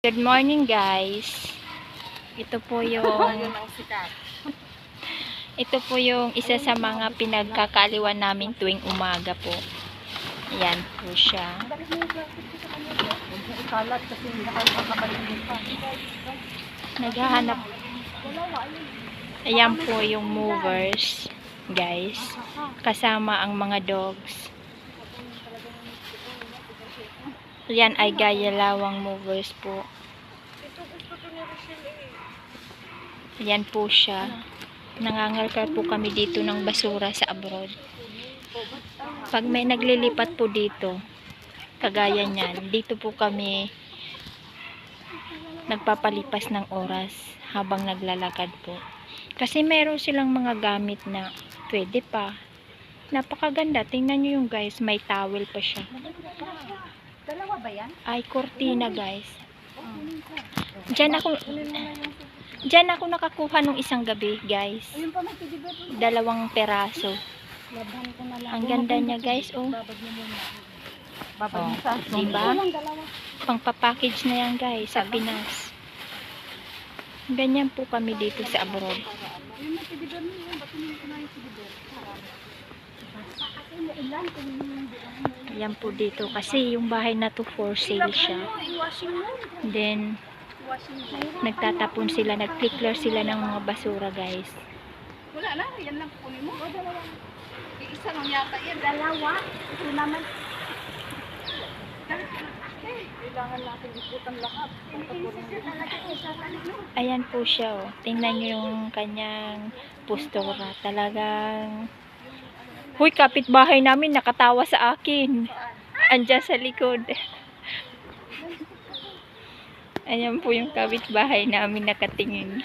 Good morning guys. Ito po yung ito po yung isa sa mga pinagkakaliwan namin tuwing umaga po. Ayan po siya. Naghahanap. Ayan po yung movers guys. Kasama ang mga dogs. Yan ay gayalawang movers po. Yan po siya. Nangangalkal po kami dito ng basura sa abroad. Pag may naglilipat po dito, kagaya niyan, dito po kami nagpapalipas ng oras habang naglalakad po. Kasi meron silang mga gamit na pwede pa. Napakaganda. Tingnan nyo yung guys, may towel pa siya. Dalawa ba yan? Ay, cortina guys. Diyan ako, diyan ako nakakuha nung isang gabi guys. Dalawang peraso. Laban ko na lang. Ang ganda niya guys, oh. Oh, diba? Pang-package na yan guys, sa Pinas. Ganyan po kami dito sa abroad. Yan po dito kasi yung bahay na to for sale siya. Then, nagtatapon sila, nag-clear sila ng mga basura guys. Wala na. Yan lang kunin mo. O, dalawa. Isa lang yata yan. Dalawa. Ito naman. Kailangan natin ikutan lahat. Ayan po siya oh. Tingnan nyo yung kanyang postura. Talagang Huy, kapitbahay namin nakatawa sa akin. Andiyan sa likod. Ayan po yung kapitbahay namin nakatingin.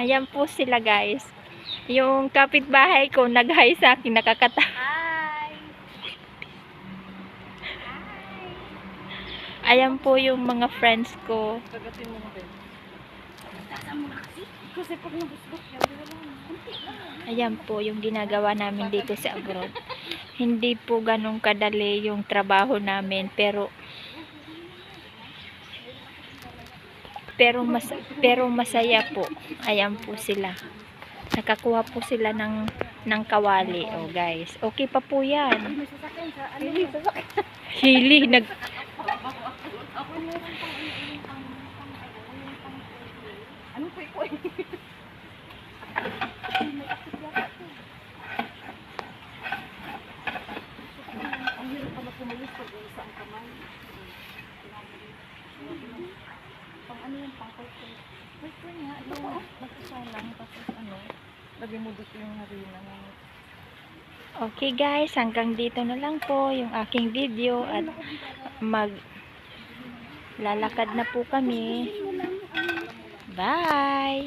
Ayan po sila guys. Yung kapitbahay ko nag-hi sa akin nakakatawa. Ayan po yung mga friends ko. Kagatin mo Ayan po yung ginagawa namin dito sa abroad. Hindi po ganun kadali yung trabaho namin pero pero mas pero masaya po. Ayan po sila. Nakakuha po sila ng ng kawali. Oh guys, okay pa po 'yan. Hili nag Ako meron pang ano, ano, pang, pang, ano, pang, ano po ito eh? May akit yata ito. Ang hirap pala pumalis pag isa ang kamay. Pang ano yung pang kulto? Kulto nga, yung mag-isa lang, tapos ano, lagay mo dito yung harina Okay guys, hanggang dito na lang po yung aking video at mag lalakad na po kami. Bye!